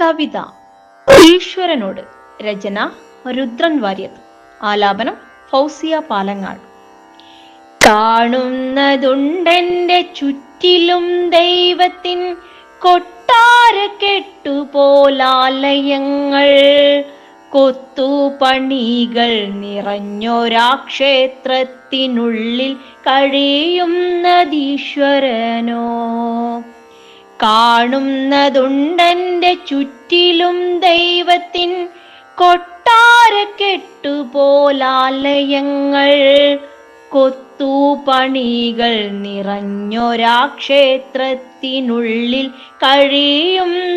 കവിത. ഈശ്വരനോട് രചന രുദ്രൻ വാര്യർ. ആലാപനം ഫൗസിയ പാലങ്ങാട് കാണുന്നതുണ്ടെന്റെ ചുറ്റിലും ദൈവത്തിൻ കൊട്ടാര കെട്ടുപോലാലയങ്ങൾ. കൊത്തുപണികൾ നിറഞ്ഞൊരാ ക്ഷേത്രത്തിനുള്ളിൽ കഴിയുന്നതീശ്വരനോ. കാണുന്നതുണ്ടെന്റെ ചുറ്റിലും ദൈവത്തിൻ കൊട്ടാര കെട്ടുപോലാലയങ്ങൾ. കൊത്തുപണികൾ നിറഞ്ഞൊരാ ക്ഷേത്രത്തിനുള്ളിൽ കഴിയുന്നതീശ്വരനോ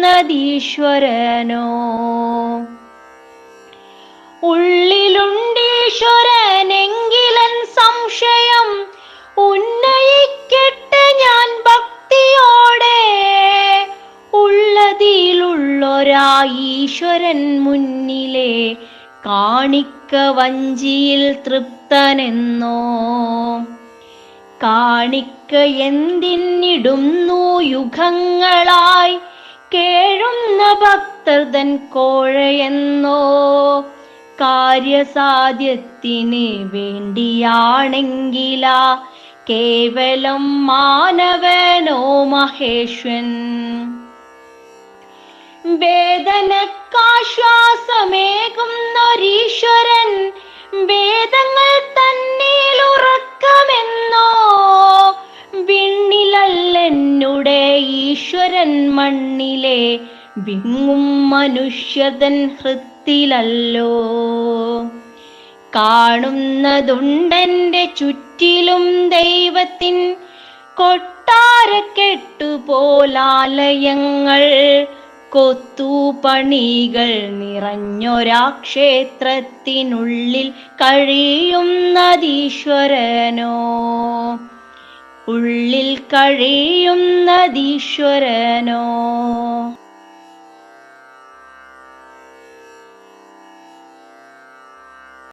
ഈശ്വരൻ മുന്നിലെ കാണിക്ക വഞ്ചിയിൽ തൃപ്തനെന്നോ? കാണിക്ക എന്തിന്നിടുന്നു യുഗങ്ങളായി? കേഴുന്ന ഭക്തർതൻ കോഴയെന്നോ? കാര്യസാധ്യത്തിന് വേണ്ടിയാണെങ്കില കേവലം മാനവനോ മഹേശ്വൻ. വേദനക്കാശ്വാസമേകുന്നൊരീശ്വരൻ വേദങ്ങൾ തന്നിൽ ഉറക്കമെന്നോ വിണ്ണിലല്ലെന്നുടെ ഈശ്വരൻ മണ്ണിലെ വിങ്ങും മനുഷ്യതൻ ഹൃത്തിലല്ലോ. കാണുന്നതുണ്ടെന്റെ ചുറ്റിലും ദൈവത്തിൻ കൊട്ടാര കെട്ടുപോലാലയങ്ങൾ കൊത്തുപണികൾ നിറഞ്ഞൊരാ ക്ഷേത്രത്തിനുള്ളിൽ കഴിയുന്നതീശ്വരനോ ഉള്ളിൽ കഴിയുന്നതീശ്വരനോ